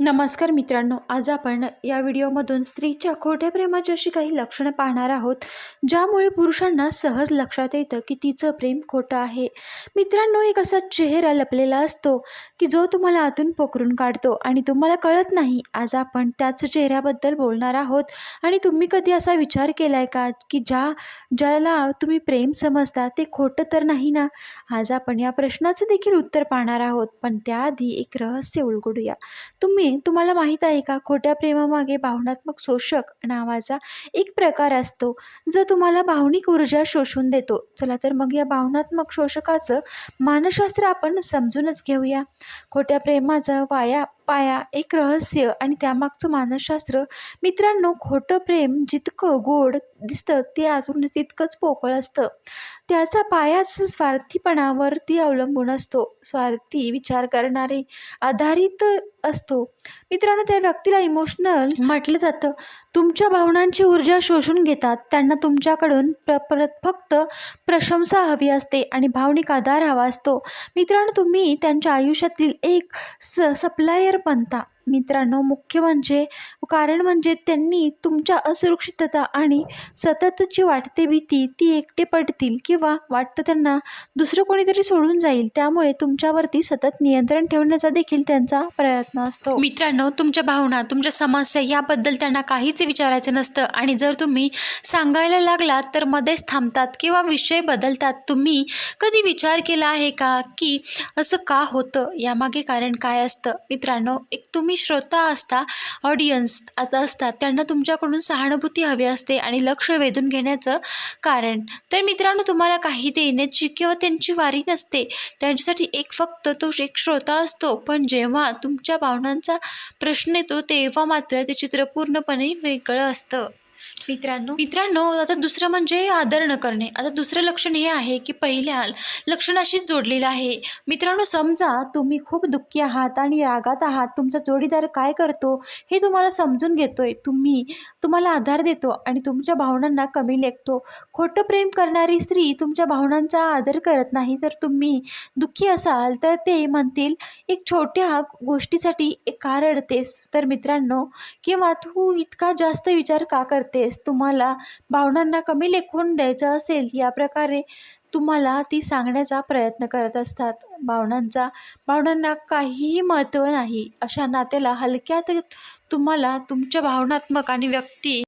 नमस्कार मित्रांनो आज आपण या व्हिडिओमधून स्त्रीच्या खोट्या प्रेमाची अशी काही लक्षणं पाहणार आहोत ज्यामुळे पुरुषांना सहज लक्षात येतं की तिचं प्रेम खोटं आहे. मित्रांनो एक असा चेहरा लपलेला असतो की जो तुम्हाला आतून पोखरून काढतो आणि तुम्हाला कळत नाही आज आपण त्याच चेहऱ्याबद्दल बोलणार आहोत. आणि तुम्ही कधी असा विचार केला आहे का की ज्या ज्याला तुम्ही प्रेम समजता ते खोटं तर नाही ना? आज आपण या प्रश्नाचं देखील उत्तर पाहणार आहोत पण त्याआधी एक रहस्य उलगडूया. तुम्ही तुम्हाला माहीत आहे का? खोट्या प्रेमामागे भावनात्मक शोषक नावाचा एक प्रकार असतो जो तुम्हाला भावनिक ऊर्जा शोषून देतो. चला तर मग या भावनात्मक शोषकाचं मानसशास्त्र आपण समजूनच घेऊया. खोट्या प्रेमाचं वाया पाया एक रहस्य आणि त्यामागचं मानसशास्त्र. मित्रांनो खोटं प्रेम जितकं गोड दिसतं ते आतून तितकंच पोकळ असतं. त्याचा पायाच स्वार्थीपणावरती अवलंबून असतो. स्वार्थी विचार करणारे आधारित असतो. मित्रांनो त्या व्यक्तीला इमोशनल म्हटलं जातं. तुमच्या भावनांची ऊर्जा शोषून घेतात. त्यांना तुमच्याकडून प्र परत फक्त प्रशंसा हवी असते आणि भावनिक आधार हवा असतो. मित्रांनो तुम्ही त्यांच्या आयुष्यातील एक स सप्लायर बनता मित्रांनो मुख्य म्हणजे कारण म्हणजे त्यांनी तुमच्या असुरक्षितता आणि सततची वाटते भीती ती एकटे पडतील किंवा वाटतं त्यांना दुसरं कोणीतरी सोडून जाईल त्यामुळे तुमच्यावरती सतत नियंत्रण ठेवण्याचा देखील त्यांचा प्रयत्न असतो. मित्रांनो तुमच्या भावना तुमच्या समस्या याबद्दल त्यांना काहीच विचारायचं नसतं आणि जर तुम्ही सांगायला लागलात तर मध्येच थांबतात किंवा विषय बदलतात. तुम्ही कधी विचार केला आहे का की असं का होतं? यामागे कारण काय असतं? मित्रांनो एक तुम्ही तुम्ही श्रोता असता ऑडियन्स आता असतात त्यांना तुमच्याकडून सहानुभूती हवी असते आणि लक्ष वेधून घेण्याचं कारण. तर मित्रांनो तुम्हाला काही देण्याची किंवा त्यांची वारी नसते. त्यांच्यासाठी एक फक्त तो एक श्रोता असतो. पण जेव्हा तुमच्या भावनांचा प्रश्न येतो तेव्हा मात्र ते चित्र पूर्णपणे वेगळं असतं. मित्रांनो? मित्रांनो आता दुसरं म्हणजे आदर न करणे. आता दुसरं लक्षण हे आहे की पहिल्या लक्षणाशीच जोडलेलं आहे. मित्रांनो समजा तुम्ही खूप दुःखी आहात आणि रागात आहात तुमचा जोडीदार काय करतो हे तुम्हाला समजून घेतोय. तुम्ही तुम्हाला आधार देतो आणि तुमच्या भावनांना कमी लेखतो. खोटं प्रेम करणारी स्त्री तुमच्या भावनांचा आदर करत नाही. तर तुम्ही दुःखी असाल तर ते म्हणतील एक छोट्या गोष्टीसाठी एक का रडतेस तर मित्रांनो किंवा तू इतका जास्त विचार का करतेस? तुम्हाला भावनांना कमी लेखून द्यायचं असेल या प्रकारे तुम्हाला ती सांगण्याचा प्रयत्न करत असतात. भावनांचा भावनांना काहीही महत्त्व नाही. अशा नात्याला हलक्यात तुम्हाला तुमच्या भावनात्मक आणि व्यक्ती